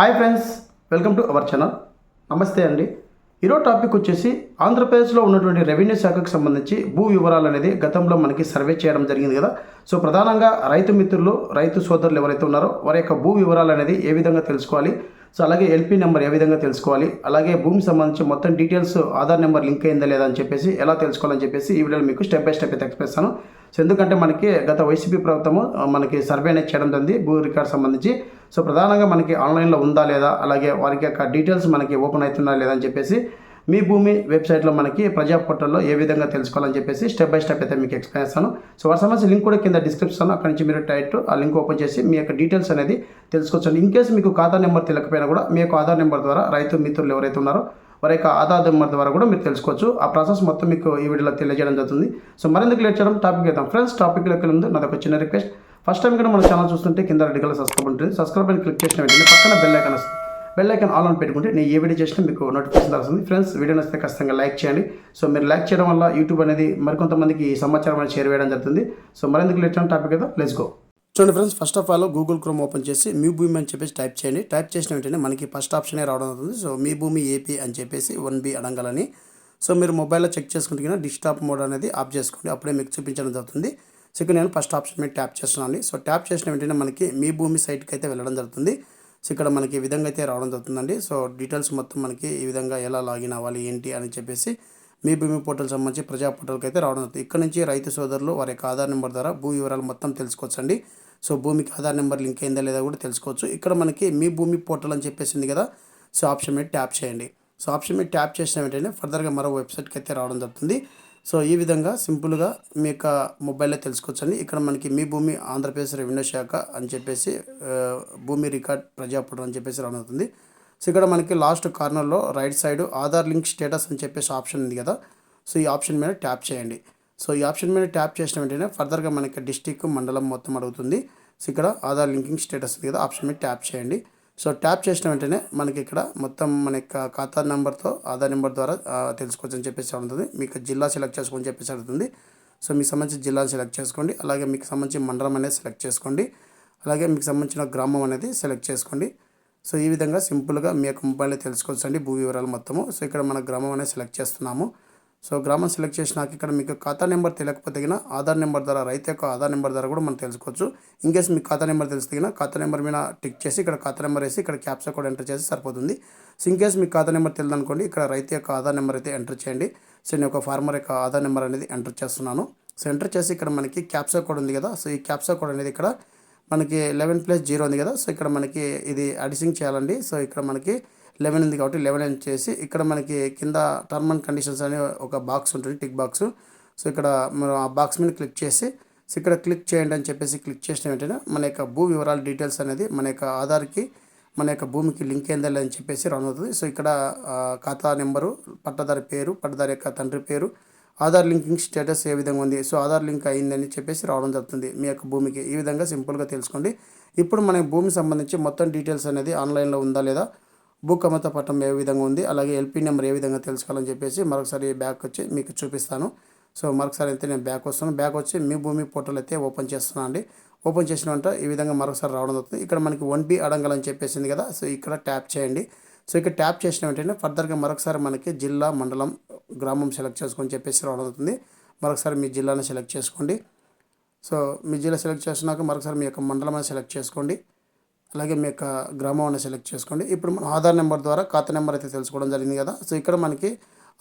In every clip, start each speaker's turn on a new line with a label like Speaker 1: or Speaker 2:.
Speaker 1: Hi friends welcome to our channel నమస్తే అండి. ఈరోజు టాపిక్ వచ్చేసి ఆంధ్రప్రదేశ్లో ఉన్నటువంటి రెవెన్యూ శాఖకు సంబంధించి భూ వివరాలు అనేది గతంలో మనకి సర్వే చేయడం జరిగింది కదా. సో ప్రధానంగా రైతు మిత్రులు రైతు సోదరులు ఎవరైతే ఉన్నారో వారి యొక్క భూ వివరాలు అనేది ఏ విధంగా తెలుసుకోవాలి? సో అలాగే ఎల్పీ నెంబర్ ఏ విధంగా తెలుసుకోవాలి? అలాగే భూమికి సంబంధించి మొత్తం డీటెయిల్స్ ఆధార్ నెంబర్ లింక్ అయిందా లేదా అని చెప్పేసి ఎలా తెలుసుకోవాలని చెప్పేసి ఈ వీడియోలో మీకు స్టెప్ బై స్టెప్ అయితే ఎక్స్ప్రెస్తాను సో ఎందుకంటే మనకి గత వైసీపీ ప్రభుత్వము మనకి సర్వే అనేది చేయడం జరిగింది. భూ రికార్డ్ సంబంధించి. సో ప్రధానంగా మనకి ఆన్లైన్లో ఉందా లేదా అలాగే వారికి యొక్క డీటెయిల్స్ మనకి ఓపెన్ అవుతుందా లేదా అని చెప్పేసి మీ భూమి వెబ్సైట్లో మనకి ప్రజా పోర్టల్లో ఏ విధంగా తెలుసుకోవాలని చెప్పేసి స్టెప్ బై స్టెప్ అయితే మీకు ఎక్స్ప్లెయిన్ చేస్తాను. సో వాటి సమస్య లింక్ కూడా కింద డిస్క్రిప్షన్ అక్కడ నుంచి మీరు టైట్ ఆ లింక్ ఓపెన్ చేసి మీ యొక్క డీటెయిల్స్ అనేది తెలుసుకోవచ్చు ఇన్ కేసు మీకు ఖాతా నెంబర్ తెలియకపోయినా కూడా మీ యొక్క ఆధార్ నెంబర్ ద్వారా రైతు మిత్రులు ఎవరైతే ఉన్నారో వారి యొక్క ఆధార్ నెంబర్ ద్వారా కూడా మీరు తెలుసుకోవచ్చు. ఆ ప్రాసెస్ మొత్తం మీకు ఈ వీడియోలో తెలియజేయడం జరుగుతుంది. సో మరెందుకు లేట్ చేయడం? టాపిక్ వేద్దాం ఫ్రెండ్స్ టాపిక్లోకి ముందు నాది చిన్న రిక్వెస్ట్. ఫస్ట్ టైం కూడా మన ఛానల్ చూస్తుంటే కింద రెడ్ కలర్ సబ్స్క్రైబ్ ఉంటుంది. సబ్స్క్రైబ్ అని క్లిక్ చేసిన వెంటనే పక్కన బెల్ ఐకాన్ వస్తుంది. బెల్ ఐకాన్ ఆల్ ఆన్ పెట్టుకుంటే నేను ఏ వీడియో చేసినా మీకు నోటిఫికేషన్ వస్తుంది ఫ్రెండ్స్ వీడియో నచ్చితే ఖచ్చితంగా లైక్ చేయండి. సో మీరు లైక్ చేయడం వల్ల యూట్యూబ్ అనేది మరికొంతమందికి ఈ సమాచారం అనేది షేర్ వేయడం జరుగుతుంది. సో మరెందుకు లేట్ టాపిక్ అయితే లెట్స్ గో చూడండి friends first of all Google Chrome open చేసి మీ భూమి అని చెప్పేసి టైప్ చేయండి. టైప్ చేసిన వెంటనే మనకి ఫస్ట్ ఆప్షనే రావడం అవుతుంది సో మీ భూమి ఏపీ అని చెప్పేసి వన్ బి అడంగాలని. సో మీరు మొబైల్లో చెక్ చేసుకుంటే డిస్టాప్ మోడ్ అనేది ఆఫ్ చేసుకోండి. అప్పుడే మీకు చూపించడం జరుగుతుంది. సో ఇక్కడ నేను ఫస్ట్ ఆప్షన్ మీద ట్యాప్ చేస్తున్నాను సో ట్యాప్ చేసిన వెంటనే మనకి మీ భూమి సైట్కి అయితే వెళ్ళడం జరుగుతుంది. సో ఇక్కడ మనకి ఈ విధంగా అయితే రావడం జరుగుతుందండి. సో డీటెయిల్స్ మొత్తం మనకి ఈ విధంగా ఎలా లాగిన్ అవ్వాలి ఏంటి అని చెప్పేసి మీ భూమి పోర్టల్ సంబంధించి ప్రజా పోర్టల్కి అయితే రావడం జరుగుతుంది. ఇక్కడ నుంచి రైతు సోదరులు వారి యొక్క ఆధార్ నెంబర్ ద్వారా భూ వివరాలు మొత్తం తెలుసుకోవచ్చండి. సో భూమికి ఆధార్ నెంబర్ లింక్ అయిందా లేదా కూడా తెలుసుకోవచ్చు. ఇక్కడ మనకి మీ భూమి పోర్టల్ అని చెప్పేసింది కదా సో ఆప్షన్ మీద ట్యాప్ చేయండి. సో ఆప్షన్ మీద ట్యాప్ చేసిన వెంటనే ఫర్దర్గా మరో వెబ్సైట్కి అయితే రావడం జరుగుతుంది. సో ఈ విధంగా సింపుల్గా మీ యొక్క మొబైల్లో తెలుసుకోవచ్చండి. ఇక్కడ మనకి మీ భూమి ఆంధ్రప్రదేశ్ రెవెన్యూ శాఖ అని చెప్పేసి భూమి రికార్డ్ ప్రజాపురం అని చెప్పేసి రన్ అవుతుంది సో ఇక్కడ మనకి లాస్ట్ కార్నర్లో right side Aadhaar link status అని చెప్పేసి ఆప్షన్ ఉంది కదా. సో ఈ ఆప్షన్ మీద ట్యాప్ చేయండి. సో ఈ ఆప్షన్ మీద ట్యాప్ చేసిన వెంటనే ఫర్దర్గా మనకి డిస్టిక్ మండలం మొత్తం అడుగుతుంది. సో ఇక్కడ ఆధార్ లింకింగ్ స్టేటస్ ఉంది కదా ఆప్షన్ మీద ట్యాప్ చేయండి. సో ట్యాప్ చేసిన వెంటనే మనకి ఇక్కడ మొత్తం మన యొక్క ఖాతా నెంబర్తో ఆధార్ నెంబర్ ద్వారా తెలుసుకోవచ్చు అని చెప్పేసి ఉంటుంది మీకు జిల్లా సెలెక్ట్ చేసుకోని చెప్పేసి అడుగుతుంది. సో మీకు సంబంధించిన జిల్లా సెలెక్ట్ చేసుకోండి. అలాగే మీకు సంబంధించిన మండలం అనేది సెలెక్ట్ చేసుకోండి. అలాగే మీకు సంబంధించిన గ్రామం అనేది సెలెక్ట్ చేసుకోండి. సో ఈ విధంగా సింపుల్గా మీ యొక్క మొబైల్లో తెలుసుకోవచ్చు అండి భూ వివరాలు మొత్తము. సో ఇక్కడ మన గ్రామం అనేది సెలెక్ట్ చేస్తున్నాము. సో గ్రామం సెలెక్ట్ చేసినాక ఇక్కడ మీకు ఖాతా నెంబర్ తెలియకపోతే గిన ఆధార్ నెంబర్ ద్వారా రైతు యొక్క ఆధార్ నెంబర్ ద్వారా కూడా మనం తెలుసుకోవచ్చు. ఇన్ మీకు ఖాతా నెంబర్ తెలిస్తే గిన ఖాతా నెంబర్ మీద టిక్ చేసి ఇక్కడ ఖాతా నెంబర్ వేసి ఇక్కడ క్యాప్సా కూడా ఎంటర్ చేసి సరిపోతుంది. సో ఇన్ కేస్ మీకు ఖాతా నెంబర్ తెలియదు అనుకోండి ఇక్కడ రైతు యొక్క ఆధార్ నెంబర్ అయితే ఎంటర్ చేయండి. సో నేను ఒక ఫార్మర్ యొక్క ఆధార్ నెంబర్ అనేది ఎంటర్ చేస్తున్నాను. సో ఎంటర్ చేసి ఇక్కడ మనకి క్యాప్సా కోడ్ ఉంది కదా సో ఈ క్యాప్సా కోడ్ అనేది ఇక్కడ మనకి లెవెన్ ప్లస్ జీరో ఉంది కదా సో ఇక్కడ మనకి ఇది అడిసింగ్ చేయాలండి. సో ఇక్కడ మనకి లెవెన్ ఉంది కాబట్టి లెవెన్ అని చేసి ఇక్కడ మనకి కింద టర్మ్ అండ్ కండిషన్స్ అనే ఒక బాక్స్ ఉంటుంది టిక్ బాక్స్. సో ఇక్కడ మనం ఆ బాక్స్ మీద క్లిక్ చేసి సో ఇక్కడ క్లిక్ చేయండి అని చెప్పేసి క్లిక్ చేసిన వెంటనే మన యొక్క భూ వివరాల డీటెయిల్స్ అనేది మన యొక్క ఆధార్కి మన యొక్క భూమికి లింక్ అయిందా అని చెప్పేసి రన్ అవుతుంది సో ఇక్కడ ఖాతా నెంబరు పట్టదారి పేరు పట్టదారి యొక్క తండ్రి పేరు ఆధార్ లింకింగ్ స్టేటస్ ఏ విధంగా ఉంది. సో ఆధార్ లింక్ అయిందని చెప్పేసి రావడం జరుగుతుంది మీ యొక్క భూమికి. ఈ విధంగా సింపుల్గా తెలుసుకోండి. ఇప్పుడు మన భూమికి సంబంధించి మొత్తం డీటెయిల్స్ అనేది ఆన్లైన్లో ఉందా లేదా? భూకమత పట్టం ఏ విధంగా ఉంది అలాగే ఎల్పీ నెంబర్ ఏ విధంగా తెలుసుకోవాలని చెప్పేసి మరొకసారి బ్యాక్ వచ్చి మీకు చూపిస్తాను. సో మరొకసారి అయితే నేను బ్యాక్ వస్తాను బ్యాక్ వచ్చి మీ భూమి పోర్టల్ అయితే ఓపెన్ చేస్తున్నాను అండి. ఓపెన్ చేసిన వెంట ఈ విధంగా మరొకసారి రావడం అవుతుంది ఇక్కడ మనకి వన్ బి అడంగల్ చెప్పేసింది కదా సో ఇక్కడ ట్యాప్ చేయండి. సో ఇక్కడ ట్యాప్ చేసిన వెంటనే ఫర్దర్గా మరొకసారి మనకి జిల్లా మండలం గ్రామం సెలెక్ట్ చేసుకొని చెప్పేసి రావడం అవుతుంది మరొకసారి మీ జిల్లాను సెలెక్ట్ చేసుకోండి. సో మీ జిల్లా సెలెక్ట్ చేసినాక మరొకసారి మీ యొక్క మండలం సెలెక్ట్ చేసుకోండి. అలాగే మీ యొక్క గ్రామం అని సెలెక్ట్ చేసుకోండి. ఇప్పుడు మన ఆధార్ నెంబర్ ద్వారా ఖాతా నెంబర్ అయితే తెలుసుకోవడం జరిగింది కదా. సో ఇక్కడ మనకి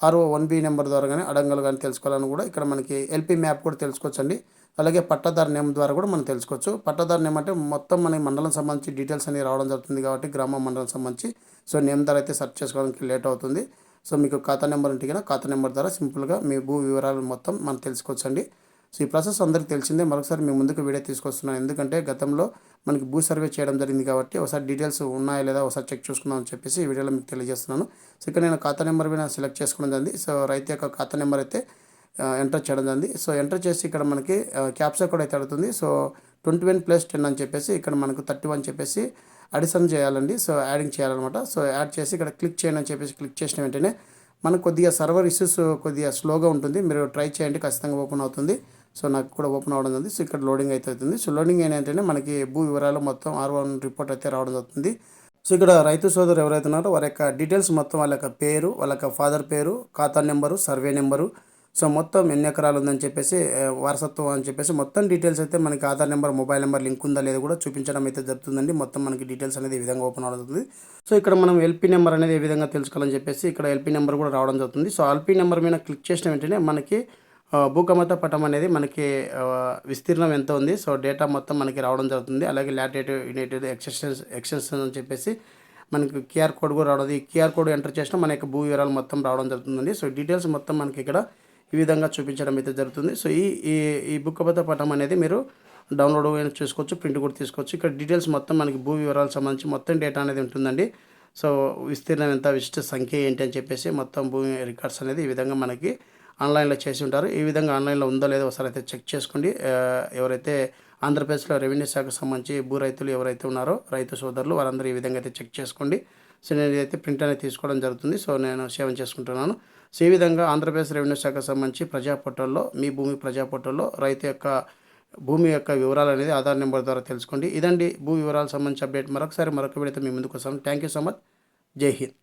Speaker 1: ఆర్ఓ వన్ బి నెంబర్ ద్వారా కానీ అడంగలు కానీ తెలుసుకోవాలని కూడా ఇక్కడ మనకి ఎల్పి మ్యాప్ కూడా తెలుసుకోవచ్చండి. అలాగే పట్టాదారు నేమ్ ద్వారా కూడా మనం తెలుసుకోవచ్చు. పట్టాదారు నేమ్ అంటే మొత్తం మన మండలం సంబంధించి డీటెయిల్స్ అనేవి రావడం జరుగుతుంది కాబట్టి గ్రామ మండలం సంబంధించి. సో నేమ్ ద్వారా అయితే సెర్చ్ చేసుకోవడానికి లేట్ అవుతుంది. సో మీకు ఖాతా నెంబర్ ఉంటే కనుక ఖాతా నెంబర్ ద్వారా సింపుల్గా మీ భూ వివరాలు మొత్తం మనం తెలుసుకోవచ్చండి. సో ఈ ప్రాసెస్ అందరికీ తెలిసిందే. మరొకసారి మీ ముందుకు వీడియో తీసుకొస్తున్నాను. ఎందుకంటే గతంలో మనకి భూ సర్వే చేయడం జరిగింది కాబట్టి ఒకసారి డీటెయిల్స్ ఉన్నాయా లేదా ఒకసారి చెక్ చూసుకుందాం అని చెప్పేసి ఈ వీడియోలో మీకు తెలియజేస్తున్నాను. సో ఇక్కడ నేను ఖాతా నెంబర్ మీద సెలెక్ట్ చేసుకోవడం జరిగింది. సో రైతు యొక్క ఖాతా నెంబర్ అయితే ఎంటర్ చేయడం జరిగింది. సో ఎంటర్ చేసి ఇక్కడ మనకి క్యాప్సా కూడా అయితే అడుగుతుంది. So twenty one plus ten అని చెప్పేసి ఇక్కడ మనకు థర్టీ వన్ చెప్పేసి అడిషన్ చేయాలండి. సో యాడింగ్ చేయాలన్నమాట. సో యాడ్ చేసి ఇక్కడ క్లిక్ చేయండి అని చెప్పేసి క్లిక్ చేసిన వెంటనే మనకు కొద్దిగా సర్వర్ ఇష్యూస్ కొద్దిగా స్లోగా ఉంటుంది. మీరు ట్రై చేయండి. ఖచ్చితంగా ఓపెన్ అవుతుంది. సో నాకు కూడా ఓపెన్ అవ్వడం జరిగింది. సో ఇక్కడ లోడింగ్ అయితే అవుతుంది. సో లోడింగ్ ఏంటంటే మనకి భూ వివరాలు మొత్తం ఆర్ వన్ రిపోర్ట్ అయితే రావడం జరుగుతుంది. సో ఇక్కడ రైతు సోదరు ఎవరైతే ఉన్నారో వారి యొక్క డీటెయిల్స్ మొత్తం వాళ్ళ యొక్క పేరు వాళ్ళ యొక్క ఫాదర్ పేరు ఖాతా నెంబరు సర్వే నెంబరు. సో మొత్తం ఎన్ని ఎకరాలు ఉందని చెప్పేసి వారసత్వం అని చెప్పేసి మొత్తం డీటెయిల్స్ అయితే మనకి Aadhaar number mobile number link ఉందా లేదా కూడా చూపించడం అయితే జరుగుతుందండి. మొత్తం మనకి డీటెయిల్స్ అనేది ఈ విధంగా ఓపెన్ అవుతుంది సో ఇక్కడ మనం ఎల్పీ నెంబర్ అనేది ఏ విధంగా తెలుసుకోవాలని చెప్పేసి ఇక్కడ ఎల్పీ నెంబర్ కూడా రావడం జరుగుతుంది. సో ఎల్పీ నెంబర్ మీద క్లిక్ చేసిన వెంటనే మనకి భూకమత పటం అనేది మనకి విస్తీర్ణం ఎంత ఉంది సో డేటా మొత్తం మనకి రావడం జరుగుతుంది. అలాగే లాటేటివ్ యునైటెడ్ ఎక్స్టెన్స్ ఎక్స్టెన్షన్ అని చెప్పేసి మనకి క్యూఆర్ కోడ్ కూడా రావడం ఈ క్యూఆర్ కోడ్ ఎంటర్ చేసినా మన యొక్క భూ వివరాలు మొత్తం రావడం జరుగుతుందండి. సో డీటెయిల్స్ మొత్తం మనకి ఇక్కడ ఈ విధంగా చూపించడం అయితే జరుగుతుంది. సో ఈ ఈ ఈ బుక్కబద్ద పటం అనేది మీరు డౌన్లోడ్ అయినా చూసుకోవచ్చు ప్రింట్ కూడా తీసుకోవచ్చు. ఇక్కడ డీటెయిల్స్ మొత్తం మనకి భూ వివరాలకు సంబంధించి మొత్తం డేటా అనేది ఉంటుందండి. సో విస్తీర్ణం ఎంత విశిష్ట సంఖ్య ఏంటి అని చెప్పేసి మొత్తం భూమి రికార్డ్స్ అనేది ఈ విధంగా మనకి ఆన్లైన్లో చేసి ఉంటారు. ఈ విధంగా ఆన్లైన్లో ఉందో లేదో ఒకసారి అయితే చెక్ చేసుకోండి. ఎవరైతే ఆంధ్రప్రదేశ్లో రెవెన్యూ శాఖకు సంబంధించి భూ రైతులు ఎవరైతే ఉన్నారో రైతు సోదరులు వారందరూ ఈ విధంగా అయితే చెక్ చేసుకోండి. సో నేను అయితే ప్రింట్ అనేది తీసుకోవడం జరుగుతుంది. సో నేను సేవన చేసుకుంటున్నాను. సో ఈ విధంగా ఆంధ్రప్రదేశ్ రెవెన్యూ శాఖకు సంబంధించి ప్రజా పోర్టల్లో మీ భూమి ప్రజా పోర్టల్లో రైతు యొక్క భూమి యొక్క వివరాలు అనేది ఆధార్ నెంబర్ ద్వారా తెలుసుకోండి. ఇదండి భూ వివరాలకు సంబంధించి అప్డేట్. మరొకసారి మరొక వీడియోతో మీ ముందుకు వస్తాను. Thank you so much. జై హింద్.